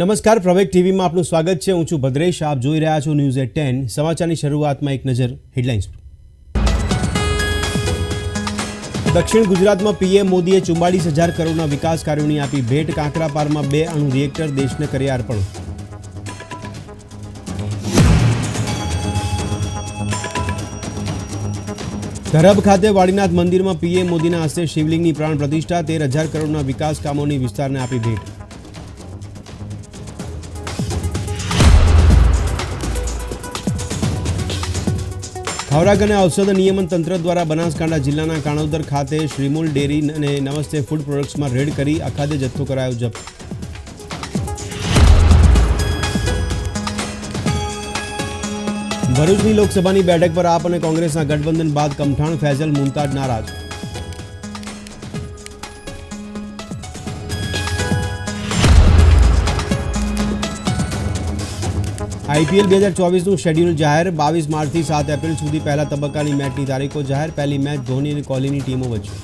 નમસ્કાર પ્રવેક ટીવીમાં આપનું સ્વાગત છે. હું છું ભદ્રેશ. આપ જોઈ રહ્યા છો ન્યૂઝ એટ ટેન. સમાચારની શરૂઆતમાં એક નજર હેડલાઇન્સ દક્ષિણ ગુજરાતમાં પીએમ મોદીએ ચુમ્માળીસ હજાર કરોડના વિકાસ કાર્યોની આપી ભેટ. કાંકરાપારમાં બે અણુ રિએક્ટર દેશને કર્યા અર્પણ. ધરબ ખાતે વાડીનાથ મંદિરમાં પીએમ મોદીના હસ્તે શિવલિંગની પ્રાણ પ્રતિષ્ઠા. તેર હજાર કરોડના વિકાસ કામોની વિસ્તારને આપી ભેટ. ખવરાક અને ઔષધ નિયમન તંત્ર દ્વારા બનાસકાંઠા જિલ્લાના કાણોદર ખાતે શ્રીમૂલ ડેરી અને નમસ્તે ફૂડ પ્રોડક્ટ્સમાં રેડ કરી અખાદ્ય જથ્થો કરાયો જપ્ત. ભરૂચની લોકસભાની બેઠક પર આપ અને કોંગ્રેસના ગઠબંધન બાદ કમઠાણ ફેઝલ મુમતાજ નારાજ. આઈપીએલ બે હજાર ચોવીસનું શેડ્યુલ જાહેર. બાવીસ માર્ચથી સાત એપ્રિલ સુધી પહેલા તબક્કાની મેચની તારીખો જાહેર. પહેલી મેચ ધોની અને કોહલીની ટીમો વચ્ચે.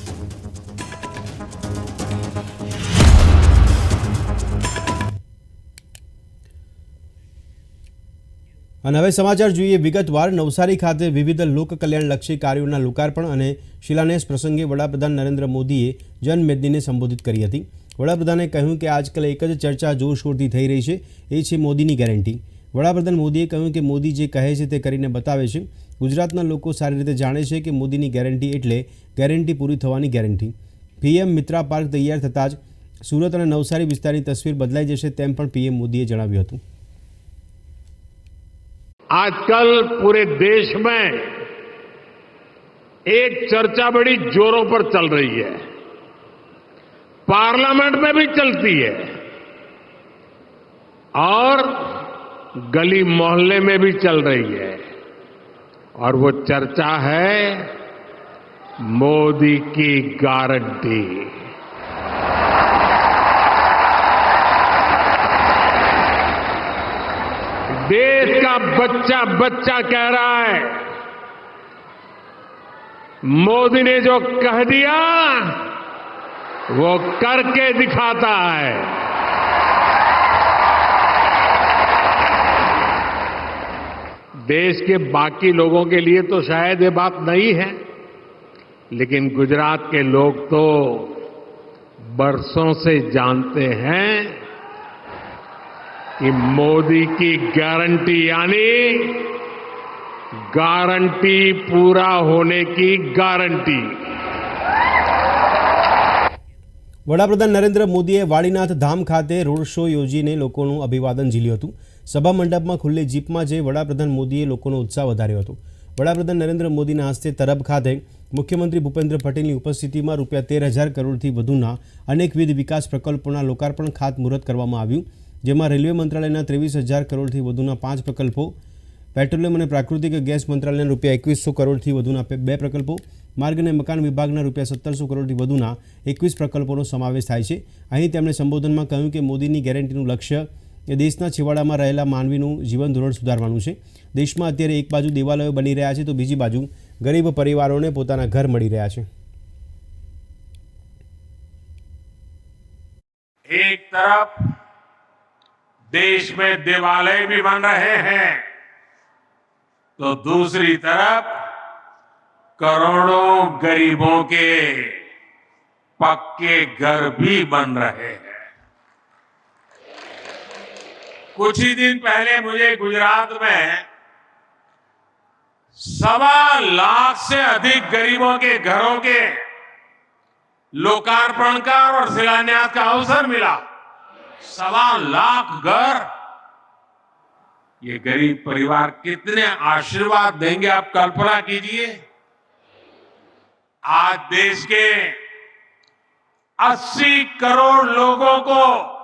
અને હવે સમાચાર જોઈએ. વિગતવાર નવસારી ખાતે વિવિધ લોક કલ્યાણલક્ષી કાર્યોના લોકાર્પણ અને શિલાન્યાસ પ્રસંગે વડાપ્રધાન નરેન્દ્ર મોદીએ જનમેદનીને સંબોધિત કરી હતી. વડાપ્રધાને કહ્યું કે આજકાલ એક જ ચર્ચા જોરશોરથી થઈ રહી છે. એ છે મોદીની ગેરંટી. વડાપ્રધાન મોદીએ કહ્યું કે મોદી જે કહે છે તે કરીને બતાવે છે ગુજરાતના લોકો સારી રીતે જાણે છે કે મોદીની ગેરંટી એટલે ગેરંટી પૂરી થવાની ગેરંટી પીએમ મિત્રા પાર્ક તૈયાર થતાં જ સુરત અને નવસારી વિસ્તારની તસવીર બદલાઈ જશે તેમ પણ પીએમ મોદીએ જણાવ્યું હતું आजकल पूरे देश में एक चर्चा बड़ी जोरों पर चल रही है पार्लियामेंट में भी चलती है और गली मोहल्ले में भी चल रही है। और वो चर्चा है मोदी की गारंटी। देश का बच्चा बच्चा कह रहा है, मोदी ने जो कह दिया, वो करके दिखाता है। देश के बाकी लोगों के लिए तो शायद ये बात नहीं है लेकिन गुजरात के लोग तो बरसों से जानते हैं कि मोदी की गारंटी यानी गारंटी पूरा होने की गारंटी વડાપ્રધાન નરેન્દ્ર મોદીએ વાડીનાથ ધામ ખાતે રોડ શો યોજીને લોકોનું અભિવાદન ઝીલ્યું હતું સભા મંડપમાં ખુલ્લી જીપમાં જઈ વડાપ્રધાન મોદીએ લોકોનો ઉત્સાહ વધાર્યો હતો. વડાપ્રધાન નરેન્દ્ર મોદીના હસ્તે તરબ ખાતે મુખ્યમંત્રી ભૂપેન્દ્ર પટેલની ઉપસ્થિતિમાં રૂપિયા તેર હજાર કરોડથી વધુના અનેકવિધ વિકાસ પ્રકલ્પોના લોકાર્પણ ખાતમુહૂર્ત કરવામાં આવ્યું, જેમાં રેલવે મંત્રાલયના ત્રેવીસ હજાર કરોડથી વધુના પાંચ પ્રકલ્પો, પેટ્રોલિયમ અને પ્રાકૃતિક ગેસ મંત્રાલયના રૂપિયા એકવીસો કરોડથી વધુના બે પ્રકલ્પો, માર્ગ અને મકાન વિભાગના રૂપિયા સત્તરસો કરોડથી વધુના એકવીસ પ્રકલ્પોનો સમાવેશ થાય છે. અહીં તેમણે સંબોધનમાં કહ્યું કે મોદીની ગેરંટીનું લક્ષ્ય એ દેશના છેવાડામાં રહેલા માનવીનું જીવન ધોરણ સુધારવાનું છે દેશમાં અત્યારે એક બાજુ દેવાલયો બની રહ્યા છે તો બીજી બાજુ ગરીબ પરિવારોને પોતાના ઘર મળી રહ્યા છે एक तरफ देश में देवालय भी बन रहे हैं तो दूसरी तरफ करोड़ों गरीबों के पक्के घर भी बन रहे हैं कुछ ही दिन पहले मुझे गुजरात में सवा लाख से अधिक गरीबों के घरों के लोकार्पण का और शिलान्यास का अवसर मिला। सवा लाख घर। ये गरीब परिवार कितने आशीर्वाद देंगे, आप कल्पना कीजिए। आज देश के 80 करोड़ लोगों को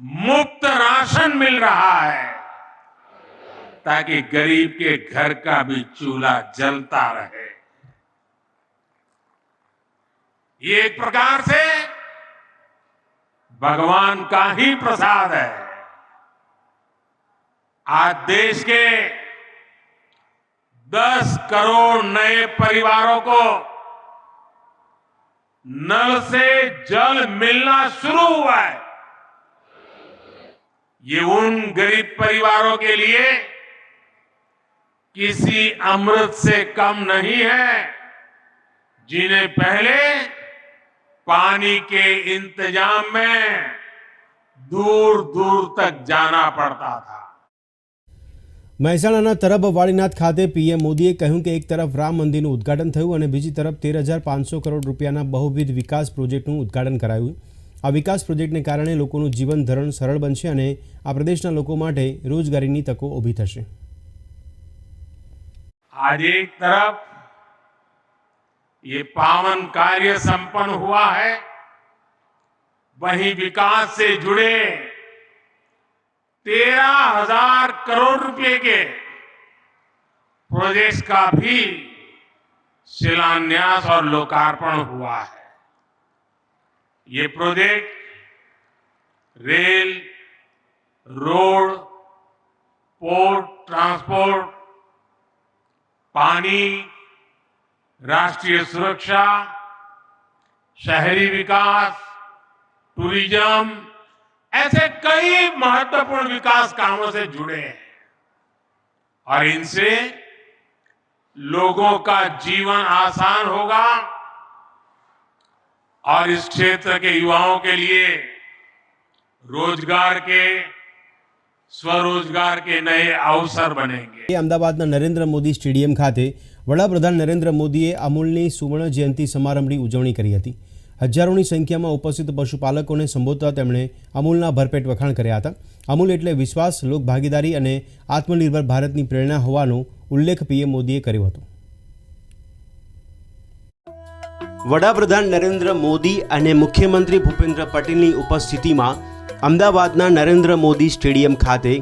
मुफ़्त राशन मिल रहा है, ताकि गरीब के घर का भी चूल्हा जलता रहे। ये एक प्रकार से भगवान का ही प्रसाद है। आज देश के 10 करोड़ नए परिवारों को नल से जल मिलना शुरू हुआ है। ये उन गरीब परिवारों के लिए किसी अमृत से कम नहीं है जिन्हें पहले पानी के इंतजाम में दूर दूर तक जाना पड़ता था મહેસાણાના તરફ વાળીનાથ ખાતે પીએમ મોદીએ કહ્યું કે એક તરફ રામ મંદિરનું ઉદ્ઘાટન થયું અને બીજી તરફ તેર હજાર પાંચસો કરોડ રૂપિયાના બહુવિધ વિકાસ પ્રોજેક્ટનું ઉદ્ઘાટન કરાયું આ વિકાસ પ્રોજેક્ટને કારણે લોકોનું જીવન ધોરણ સરળ બનશે અને આ પ્રદેશના લોકો માટે રોજગારીની તકો ઊભી થશે आज एक तरफ ये पावन कार्य संपन्न हुआ है वहीं विकास से जुड़े तेरह हजार करोड़ रुपए के प्रोजेक्ट्स का भी शिलान्यास और लोकार्पण हुआ है ये project rail, road, port, transport, पानी, राष्ट्रीय सुरक्षा, शहरी विकास, टूरिज़्म, ऐसे कई महत्वपूर्ण विकास कामों से जुड़े हैं। और इनसे लोगों का जीवन आसान होगा। और इस क्षेत्र के युवाओं के लिए रोजगार के स्वरोजगार के नए अवसर बनेंगे એ અમદાવાદના નરેન્દ્ર મોદી સ્ટેડિયમ ખાતે વડાપ્રધાન નરેન્દ્ર મોદીએ અમૂલની સુવર્ણ જયંતિ સમારંભની ઉજવણી કરી હતી હજારોની સંખ્યામાં ઉપસ્થિત પશુપાલકોને સંબોધતા તેમણે અમૂલના ભરપેટ વખાણ કર્યા હતા અમૂલ એટલે વિશ્વાસ લોકભાગીદારી અને આત્મનિર્ભર ભારતની પ્રેરણા હોવાનો ઉલ્લેખ પીએમ મોદીએ કર્યો હતો વડાપ્રધાન નરેન્દ્ર મોદી અને મુખ્યમંત્રી ભૂપેન્દ્ર પટેલની ઉપસ્થિતિમાં અમદાવાદના નરેન્દ્ર મોદી સ્ટેડિયમ ખાતે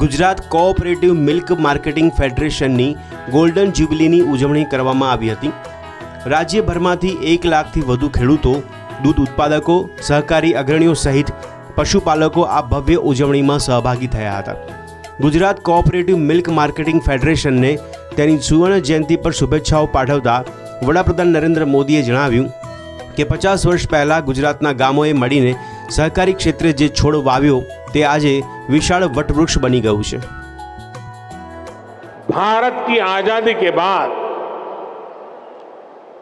ગુજરાત કોઓપરેટિવ મિલ્ક માર્કેટિંગ ફેડરેશનની ગોલ્ડન જ્યુબિલીની ઉજવણી કરવામાં આવી હતી. રાજ્યભરમાંથી એક લાખથી વધુ ખેડૂતો, દૂધ ઉત્પાદકો, સહકારી અગ્રણીઓ સહિત પશુપાલકો આ ભવ્ય ઉજવણીમાં સહભાગી થયા હતા. ગુજરાત કોઓપરેટિવ મિલ્ક માર્કેટિંગ ફેડરેશનને તેની સુવર્ણ જયંતિ પર શુભેચ્છાઓ પાઠવતા વડાપ્રધાન નરેન્દ્ર મોદીએ જણાવ્યું કે પચાસ વર્ષ પહેલાં ગુજરાતના ગામોએ મળીને સહકારી ક્ષેત્રે જે છોડ વાવ્યો તે આજે વિશાળ વટવૃક્ષ બની ગયું છે भारत की आजादी के बाद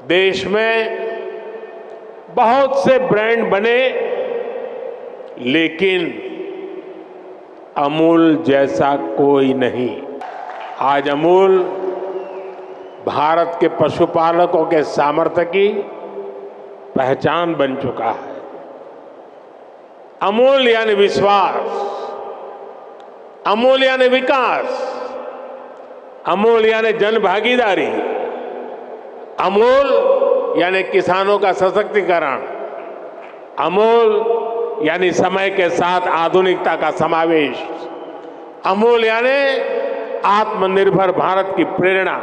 देश में बहुत से ब्रांड बने लेकिन अमूल जैसा कोई नहीं आज अमूल भारत के पशुपालकों के सामर्थ्य की पहचान बन चुका है। अमूल यानी विश्वास अमूल यानी विकास अमूल यानी जन भागीदारी अमूल यानी किसानों का सशक्तिकरण, अमूल यानी समय के साथ आधुनिकता का समावेश, अमूल यानी आत्मनिर्भर भारत की प्रेरणा।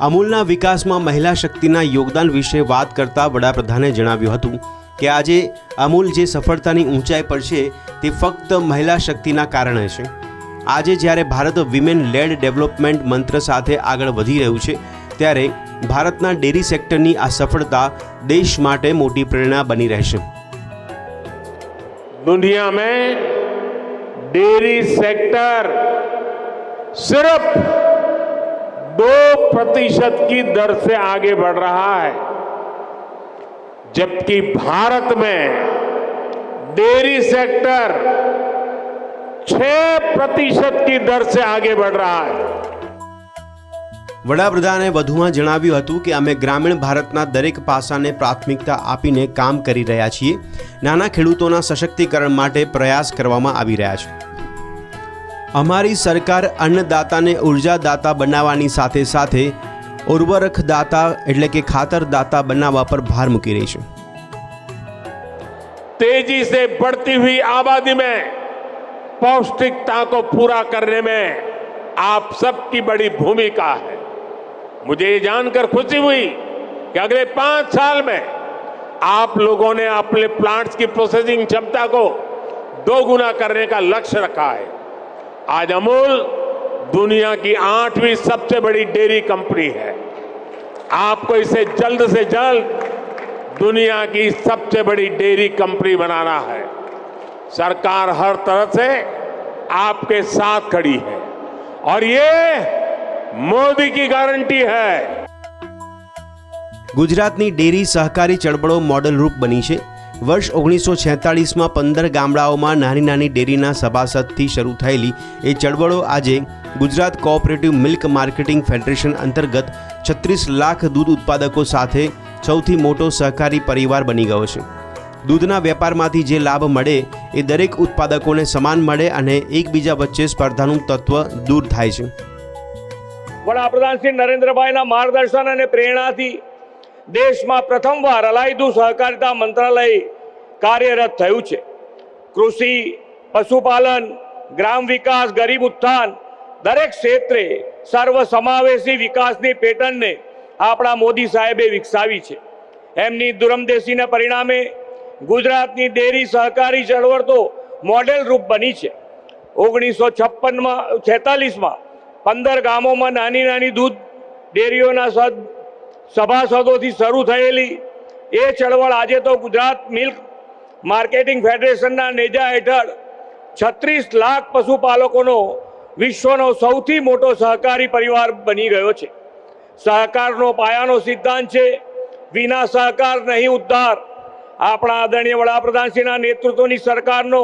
અમૂલના વિકાસમાં મહિલા શક્તિના યોગદાન વિશે વાત કરતા વડાપ્રધાને જણાવ્યું હતું કે આજે અમૂલ જે સફળતાની ઊંચાઈ પર છે તે ફક્ત મહિલા શક્તિના કારણે છે આજે જ્યારે ભારત વિમેન લેડ ડેવલપમેન્ટ મંત્ર સાથે આગળ વધી રહ્યું છે ત્યારે ભારતના ડેરી સેક્ટરની આ સફળતા દેશ માટે મોટી પ્રેરણા બની રહેશે दुनिया में डेयरी सेक्टर सिर्फ दो प्रतिशत की दर से आगे बढ़ रहा है जबकि भारत में डेयरी सेक्टर छह प्रतिशत की दर से आगे बढ़ रहा है વડાપ્રધાને વધુમાં જણાવ્યું હતું કે અમે ગ્રામીણ ભારતના દરેક પાસાને પ્રાથમિકતા આપીને કામ કરી રહ્યા છીએ નાના ખેડૂતોના સશક્તિકરણ માટે પ્રયાસ કરવામાં આવી રહ્યા છે અમારી સરકાર અન્નદાતાને ઉર્જાદાતા બનાવવાની સાથે સાથે ઉર્વરકદાતા એટલે કે ખાતરદાતા બનાવવા પર ભાર મૂકી રહી છે तेजी से बढ़ती हुई आबादी में पौष्टिकता को पूरा करने में आप सबकी बड़ी भूमिका है मुझे ये जानकर खुशी हुई कि अगले पांच साल में आप लोगों ने अपने प्लांट्स की प्रोसेसिंग क्षमता को दो गुना करने का लक्ष्य रखा है आज अमूल दुनिया की आठवीं सबसे बड़ी डेयरी कंपनी है आपको इसे जल्द से जल्द दुनिया की सबसे बड़ी डेयरी कंपनी बनाना है सरकार हर तरह से आपके साथ खड़ी है और ये मोदी की गारंटी है ગુજરાતની ડેરી સહકારી ચળવળો મોડલરૂપ બની છે વર્ષ ઓગણીસો છેતાળીસમાં પંદર ગામડાઓમાં નાની નાની ડેરીના સભાસદથી શરૂ થયેલી એ ચળવળો આજે Gujarat cooperative milk marketing federation અંતર્ગત છત્રીસ લાખ દૂધ ઉત્પાદકો સાથે સૌથી મોટો સહકારી પરિવાર બની ગયો છે. દૂધના વેપારમાંથી જે લાભ મળે એ દરેક ઉત્પાદકોને સમાન મળે અને એકબીજા વચ્ચે સ્પર્ધાનું તત્વ દૂર થાય છે. વડાપ્રધાન શ્રી નરેન્દ્રભાઈના માર્ગદર્શન અને પ્રેરણાથી દેશમાં પ્રથમવાર અલાયદું સહકારિતા મંત્રાલય કાર્યરત થયું છે. કૃષિ, પશુપાલન, ગ્રામ વિકાસ, ગરીબ ઉત્થાન, દરેક ક્ષેત્રે સર્વસમાવેશી વિકાસની પેટર્નને આપણા મોદી સાહેબે વિકસાવી છે. એમની દુરમદેશીના પરિણામે ગુજરાતની ડેરી સહકારી ચળવળ તો મોડેલ રૂપ બની છે. ઓગણીસો છપ્પનમાં, છેતાલીસમાં પંદર ગામોમાં નાની નાની દૂધ ડેરીઓના સદ સભાસદોથી શરૂ થયેલી એ ચળવળ આજે તો ગુજરાત મિલ્ક માર્કેટિંગ ફેડરેશનના નેજા હેઠળ છત્રીસ લાખ પશુપાલકોનો વિશ્વનો સૌથી મોટો સહકારી પરિવાર બની ગયો છે. સહકારનો પાયાનો સિદ્ધાંત છે, વિના સહકાર નહીં ઉદ્ધાર. આપણા આદરણીય વડાપ્રધાનશ્રીના નેતૃત્વની સરકારનો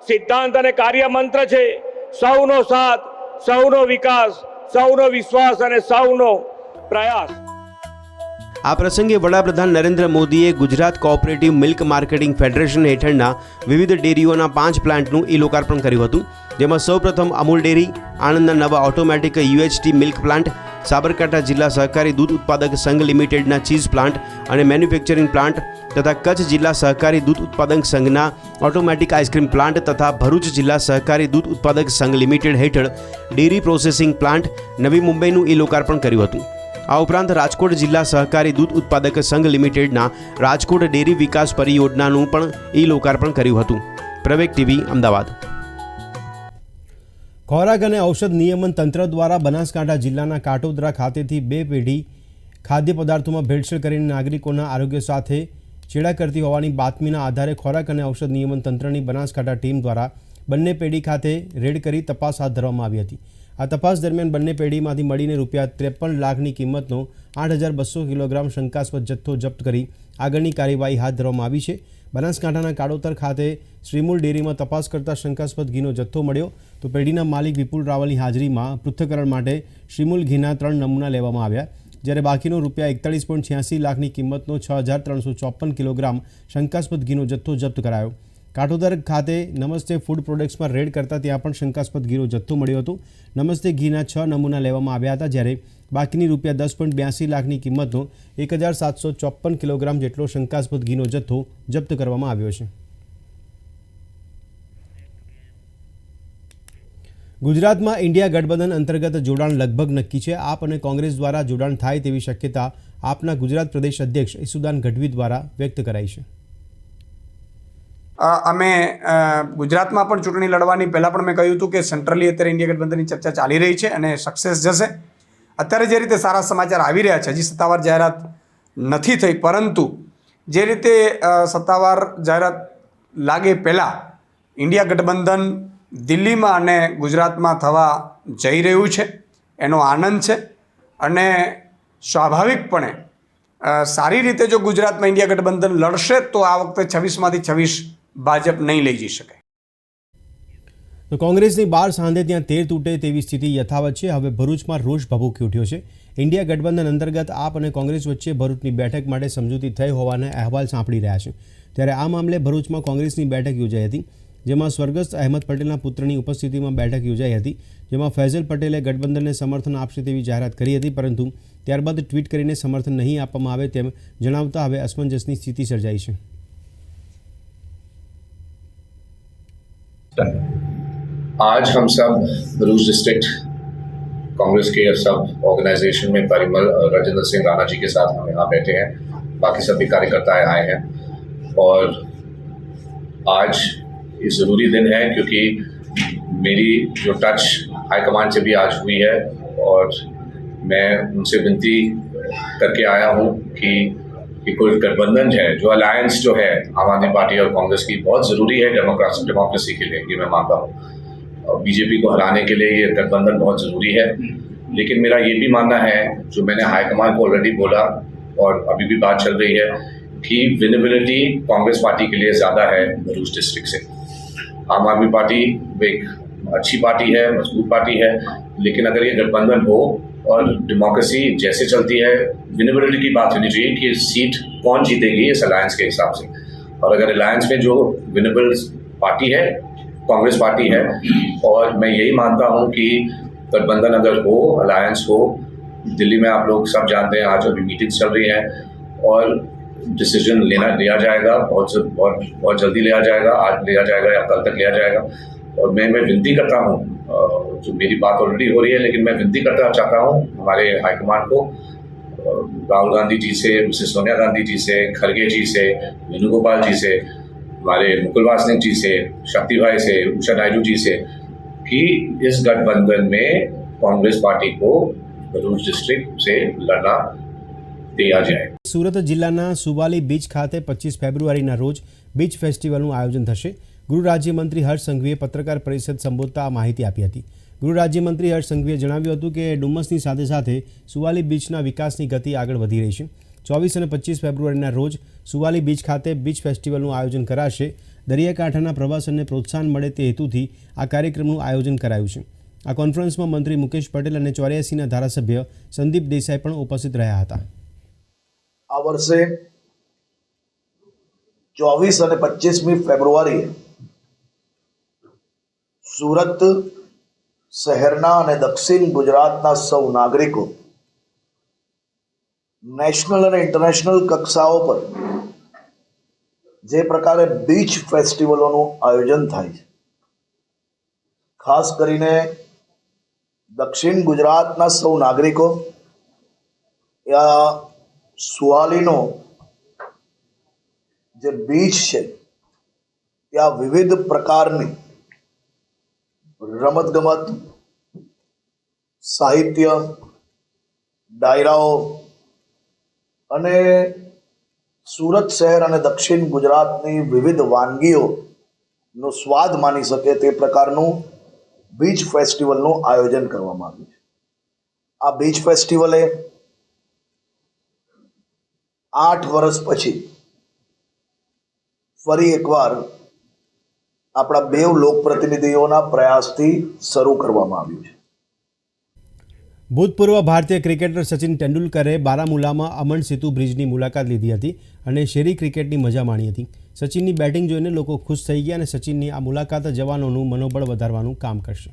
સિદ્ધાંત અને કાર્યમંત્ર છે, સૌનો સાથ, સૌનો વિકાસ, સૌનો વિશ્વાસ અને સૌનો પ્રયાસ. આ પ્રસંગે વડાપ્રધાન નરેન્દ્ર મોદીએ Gujarat cooperative milk marketing federation હેઠળના વિવિધ ડેરીઓના પાંચ પ્લાન્ટનું ઈ લોકાર્પણ કર્યું હતું, જેમાં સૌપ્રથમ અમૂલ ડેરી, આણંદના નવા automatic UHT milk plant, Sabarkantha જિલ્લા સહકારી દૂધ ઉત્પાદક સંઘ લિમિટેડના ચીઝ પ્લાન્ટ અને મેન્યુફેક્ચરિંગ પ્લાન્ટ તથા કચ્છ જિલ્લા સહકારી દૂધ ઉત્પાદક સંઘના ઓટોમેટિક આઈસ્ક્રીમ પ્લાન્ટ તથા ભરૂચ જિલ્લા સહકારી દૂધ ઉત્પાદક સંઘ લિમિટેડ હેઠળ ડેરી પ્રોસેસિંગ પ્લાન્ટ નવી મુંબઈનું ઈ લોકાર્પણ કર્યું હતું. આ ઉપરાંત રાજકોટ જિલ્લા સહકારી દૂધ ઉત્પાદક સંઘ લિમિટેડના રાજકોટ ડેરી વિકાસ પરિયોજનાનું પણ ઈ લોકાર્પણ કર્યું હતું. પ્રવેગ ટીવી, અમદાવાદ. ખોરાક અને ઔષધ નિયમન તંત્ર દ્વારા બનાસકાંઠા જિલ્લાના કાટોદરા ખાતેથી બે પેઢી ખાદ્ય પદાર્થોમાં ભેળસેળ કરીને નાગરિકોના આરોગ્ય સાથે ચેડા કરતી હોવાની બાતમીના આધારે ખોરાક અને ઔષધ નિયમન તંત્રની બનાસકાંઠા ટીમ દ્વારા બંને પેઢી ખાતે રેડ કરી તપાસ હાથ ધરવામાં આવી હતી. આ તપાસ દરમિયાન બંને પેઢીમાંથી મળીને રૂપિયા ત્રેપન લાખની કિંમતનો આઠ હજાર બસો કિલોગ્રામ શંકાસ્પદ જથ્થો જપ્ત કરી આગળની કાર્યવાહી હાથ ધરવામાં આવી છે. બનાસકાંઠાના કાળોતર ખાતે શ્રીમૂલ ડેરીમાં તપાસ કરતા શંકાસ્પદ ઘીનો જથ્થો મળ્યો તો પેઢીના માલિક વિપુલ રાવલની હાજરીમાં પૃથ્થકરણ માટે શ્રીમૂલ ઘીના ત્રણ નમૂના લેવામાં આવ્યા. જ્યારે બાકીનો રૂપિયા એકતાળીસ પોઈન્ટ છ્યાસી લાખની કિંમતનો છ હજાર ત્રણસો ચોપન કિલોગ્રામ શંકાસ્પદ ઘીનો જથ્થો જપ્ત કરાયો. કાઠોદર ખાતે નમસ્તે ફૂડ પ્રોડક્ટ્સમાં રેડ કરતા ત્યાં પણ શંકાસ્પદ ઘીનો જથ્થો મળ્યો હતો. નમસ્તે ઘીના છ નમૂના લેવામાં આવ્યા હતા, જ્યારે બાકીની રૂપિયા દસ પોઈન્ટ બ્યાસી લાખની કિંમતનો એક હજાર સાતસો ચોપન કિલોગ્રામ જેટલો શંકાસ્પદ ઘીનો જથ્થો જપ્ત કરવામાં આવ્યો છે. ગુજરાતમાં ઇન્ડિયા ગઠબંધન અંતર્ગત જોડાણ લગભગ નક્કી છે. આપ અને કોંગ્રેસ દ્વારા જોડાણ થાય તેવી શક્યતા આપના ગુજરાત પ્રદેશ અધ્યક્ષ ઈસુદાન ગઢવી દ્વારા વ્યક્ત કરાઈ છે. અમે ગુજરાતમાં પણ ચૂંટણી લડવાની, પહેલાં પણ મેં કહ્યું હતું કે સેન્ટ્રલી અત્યારે ઇન્ડિયા ગઠબંધનની ચર્ચા ચાલી રહી છે અને સક્સેસ જશે. અત્યારે જે રીતે સારા સમાચાર આવી રહ્યા છે, હજી સત્તાવાર જાહેરાત નથી થઈ, પરંતુ જે રીતે સત્તાવાર જાહેરાત લાગે પહેલાં ઇન્ડિયા ગઠબંધન દિલ્હીમાં અને ગુજરાતમાં થવા જઈ રહ્યું છે, એનો આનંદ છે અને સ્વાભાવિકપણે સારી રીતે જો ગુજરાતમાં ઇન્ડિયા ગઠબંધન લડશે, તો આ વખતે છવ્વીસમાંથી છવ્વીસ ભાજપ નહીં લઈ જઈ શકે. તો કોંગ્રેસની બાર સાંધે ત્યાં તેર તૂટે તેવી સ્થિતિ યથાવત છે. હવે ભરૂચમાં રોષ ભભૂકી ઉઠ્યો છે. ઇન્ડિયા ગઠબંધન અંતર્ગત આપ અને કોંગ્રેસ વચ્ચે ભરૂચની બેઠક માટે સમજૂતી થઈ હોવાના અહેવાલ સાંપડી રહ્યા છે. ત્યારે આ મામલે ભરૂચમાં કોંગ્રેસની બેઠક યોજાઈ હતી, જેમાં સ્વર્ગસ્થ અહેમદ પટેલના પુત્રની ઉપસ્થિતિમાં બેઠક યોજાઈ હતી, જેમાં ફૈઝલ પટેલે ગઠબંધનને સમર્થન આપશે તેવી જાહેરાત કરી હતી, પરંતુ ત્યારબાદ ટ્વીટ કરીને સમર્થન નહીં આપવામાં આવે તેમ જણાવતા હવે અસમંજસની સ્થિતિ સર્જાઈ છે. आज हम सब भरूच डिस्ट्रिक्ट कांग्रेस के सब ऑर्गेनाइजेशन में परिमल और राजेंद्र सिंह राणा जी के साथ हम यहाँ बैठे हैं। बाकी सभी कार्यकर्ता आए हैं। और आज ये ज़रूरी दिन है क्योंकि मेरी जो टच हाईकमान से भी आज हुई है और मैं उनसे विनती करके आया हूँ कि कि कोई गठबंधन है, जो अलायंस जो है, आम आदमी पार्टी और कांग्रेस की, बहुत ज़रूरी है डेमोक्रेसी डेमोक्रेसी के लिए ये मैं मानता हूँ। और बीजेपी को हराने के लिए ये गठबंधन बहुत ज़रूरी है। लेकिन मेरा ये भी मानना है, जो मैंने हाईकमान को ऑलरेडी बोला, और अभी भी बात चल रही है, कि विनेबिलिटी कांग्रेस पार्टी के लिए ज़्यादा है भरूच डिस्ट्रिक्ट से। आम आदमी पार्टी एक अच्छी पार्टी है, मज़बूत पार्टी है, लेकिन अगर ये गठबंधन हो और डेमोक्रेसी जैसे चलती है, विनेबिलिटी की बात होनी चाहिए कि सीट कौन जीतेगी इस अलायंस के हिसाब से। और अगर अलायंस में जो विनेबल पार्टी है, कांग्रेस पार्टी है, और मैं यही मानता हूँ कि गठबंधन अगर हो अलायंस हो, दिल्ली में आप लोग सब जानते हैं, आज अभी मीटिंग्स चल रही हैं, और डिसीज़न लेना, लिया जाएगा, बहुत बहुत बहुत जल्दी लिया जाएगा, आज लिया जाएगा या कल तक लिया जाएगा। और मैं मैं विनती करता हूँ अ, जो मेरी बात ऑलरेडी हो रही है लेकिन मैं विनती करना चाहता हूँ हमारे हाईकमान को अ, राहुल गांधी जी से मिसेस सोनिया गांधी जी से खड़गे जी से वेणुगोपाल जी से हमारे मुकुल वासनिक जी से शक्ति भाई से उषा नायडू जी से कि इस गठबंधन में कांग्रेस पार्टी को भरूच डिस्ट्रिक्ट से लड़ना दिया जाए સુરત જિલ્લાના સુવાલી બીચ ખાતે પચીસ ફેબ્રુઆરીના રોજ બીચ ફેસ્ટિવલનું આયોજન થશે ગૃહ રાજ્યમંત્રી હર્ષ સંઘવીએ પત્રકાર પરિષદ સંબોધતા આ માહિતી આપી હતી. ગૃહ રાજ્યમંત્રી હર્ષ સંઘવીએ જણાવ્યું હતું કે ડુમસની સાથે સાથે સુવાલી બીચના વિકાસની ગતિ આગળ વધી રહી છે. ચોવીસ અને પચીસ ફેબ્રુઆરીના રોજ સુવાલી બીચ ખાતે બીચ ફેસ્ટિવલનું આયોજન કરાશે. દરિયાકાંઠાના પ્રવાસનને પ્રોત્સાહન મળે તે હેતુથી આ કાર્યક્રમનું આયોજન કરાયું છે. આ કોન્ફરન્સમાં મંત્રી મુકેશ પટેલ અને ચોર્યાસીના ધારાસભ્ય સંદીપ દેસાઈ પણ ઉપસ્થિત રહ્યા હતા. આ વર્ષે ચોવીસ અને પચીસમી ફેબ્રુઆરીએ સુરત શહેરના અને દક્ષિણ ગુજરાતના સૌ નાગરિકો નેશનલ અને ઇન્ટરનેશનલ કક્ષાઓ પર જે પ્રકારે બીચ ફેસ્ટિવલોનું આયોજન થાય છે. ખાસ કરીને દક્ષિણ ગુજરાતના સૌ નાગરિકો આ સુહાલીનો જે બીચ છે, ત્યાં વિવિધ પ્રકારની રમતગમત, સાહિત્ય, ડાયરાઓ અને સુરત શહેર અને દક્ષિણ ગુજરાતની વિવિધ વાનગીઓનો સ્વાદ માણી શકે તે પ્રકારનું બીચ ફેસ્ટિવલનું આયોજન કરવામાં આવ્યું છે. આ બીચ ફેસ્ટિવલે આઠ વર્ષ પછી ફરી એકવાર આપણા બે લોકપ્રતિનિધિઓના પ્રયાસથી શરૂ કરવામાં આવ્યું છે. ભૂતપૂર્વ ભારતીય ક્રિકેટર સચિન તેંડુલકરે બારામુલામાં અમન સેતુ બ્રિજની મુલાકાત લીધી હતી અને શેરી ક્રિકેટની મજા માણી હતી. સચિનની બેટિંગ જોઈને લોકો ખુશ થઈ ગયા અને સચિનની આ મુલાકાત જવાનોનું મનોબળ વધારવાનું કામ કરશે.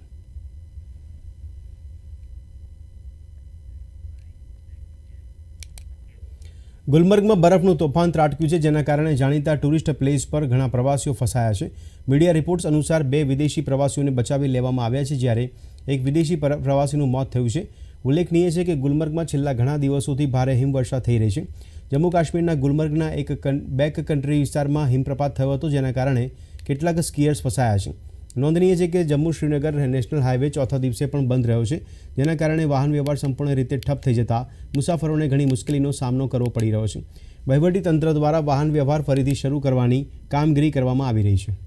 ગુલમર્ગમાં બરફનું તોફાન ત્રાટક્યું છે, જેના કારણે જાણીતા ટુરિસ્ટ પ્લેસ પર ઘણા પ્રવાસીઓ ફસાયા છે. મીડિયા રિપોર્ટ્સ અનુસાર બે વિદેશી પ્રવાસીઓને બચાવી લેવામાં આવ્યા છે, જ્યારે એક વિદેશી પ્રવાસીનું મોત થયું છે. ઉલ્લેખનીય છે કે ગુલમર્ગમાં છેલ્લા ઘણા દિવસોથી ભારે હિમવર્ષા થઈ રહી છે. જમ્મુ કાશ્મીરના ગુલમર્ગના એક બેક કન્ટ્રી વિસ્તારમાં હિમપ્રપાત થયો હતો, જેના કારણે કેટલાક સ્કીયર્સ ફસાયા છે. નોંધનીય છે કે જમ્મુ શ્રીનગર નેશનલ હાઈવે ચોથા દિવસે પણ બંધ રહ્યો છે, જેના કારણે વાહન વ્યવહાર સંપૂર્ણ રીતે ઠપ થઈ જતા મુસાફરોને ઘણી મુશ્કેલીનો સામનો કરવો પડી રહ્યો છે. વહીવટી તંત્ર દ્વારા વાહન વ્યવહાર ફરીથી શરૂ કરવાની કામગીરી કરવામાં આવી રહી છે.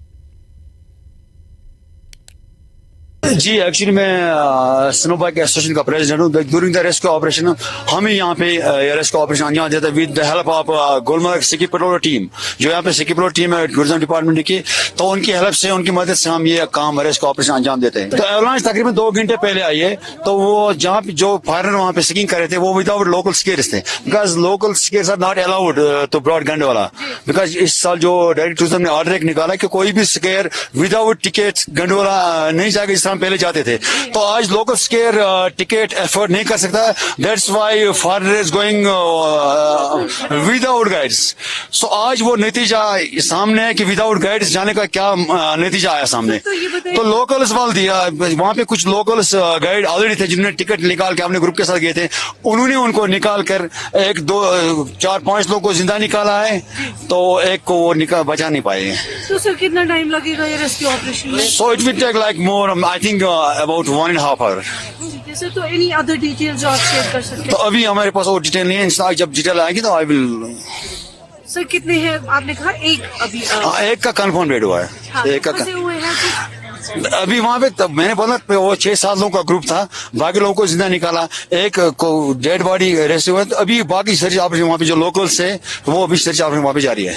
जी एक्चुअली मैं स्नो बाइक एसोसिएशन का प्रेसिडेंट हूँ। ड्यूरिंग द रेस्क्यू ऑपरेशन हम ही यहाँ पे रेस्क्यू ऑपरेशन अंजाम देते with the help of Gulmarg ski patrol team जो यहाँ पे सिक्की पेट्रोल टीम है टूरिज़्म डिपार्टमेंट की तो उनकी हेल्प से, उनकी मदद से हम ये काम रेस्क्यू ऑपरेशन अंजाम देते हैं। तो एवलांच तकरीबन दो घंटे पहले आई है तो वो जहाँ जो फायर वहाँ पे सिकिंग कर थे, वो विदाउट लोकल स्केर्स थे। Because local skiers are not allowed to broad गंड वाला। बिकॉज़ इस साल जो डायरेक्ट टूरिज़्म ने ऑर्डर एक निकाला कि कोई भी स्केयर विदाउट टिकट गंडोला नहीं जाएगा, इस तरह पहले जाते थे। तो आज लोकल स्केयर टिकट एफर्ड नहीं कर सकता। That's why foreigner is going without guides so आज वो नतीजा सामने है कि विदाउट गाइड्स जाने का क्या नतीजा आया सामने। तो लोकल्स वाल दिया। वहाँ पे कुछ लोकल्स गाइड ऑलरेडी थे जिन्होंने टिकट निकाल के अपने ग्रुप के साथ गए थे। उन्होंने उनको निकाल कर एक दो चार पाँच लोग को ज़िंदा निकाला है। तो एक को वो निकाल बचा नहीं पाए। तो सर कितना टाइम लगेगा ये रेस्क्यू ऑपरेशन में? So it will take like more, um, I think uh, about one and a half hour. ठीक है सर तो एनी अदर डिटेल्स आप शेयर कर सकते तो अभी हमारे पास वो डिटेल नहीं है इंशाल्लाह जब डिटेल आएगी तो आई विल सर कितने हैं? आपने कहा एक अभी अ, हाँ, एक का कन्फर्म डेड हुआ है। हाँ, एक का हुए हैं तो अभी वहाँ पे तब मैंने बोला वो छह सात लोगों का ग्रुप था बाकी लोगों को ज़िंदा निकाला। एक को डेड बॉडी रेस्ट हुआ तो अभी बाकी सर्च ऑपरेशन वहाँ पे जो लोकल्स है वो अभी सर्च ऑपरेशन वहाँ पे जारी है।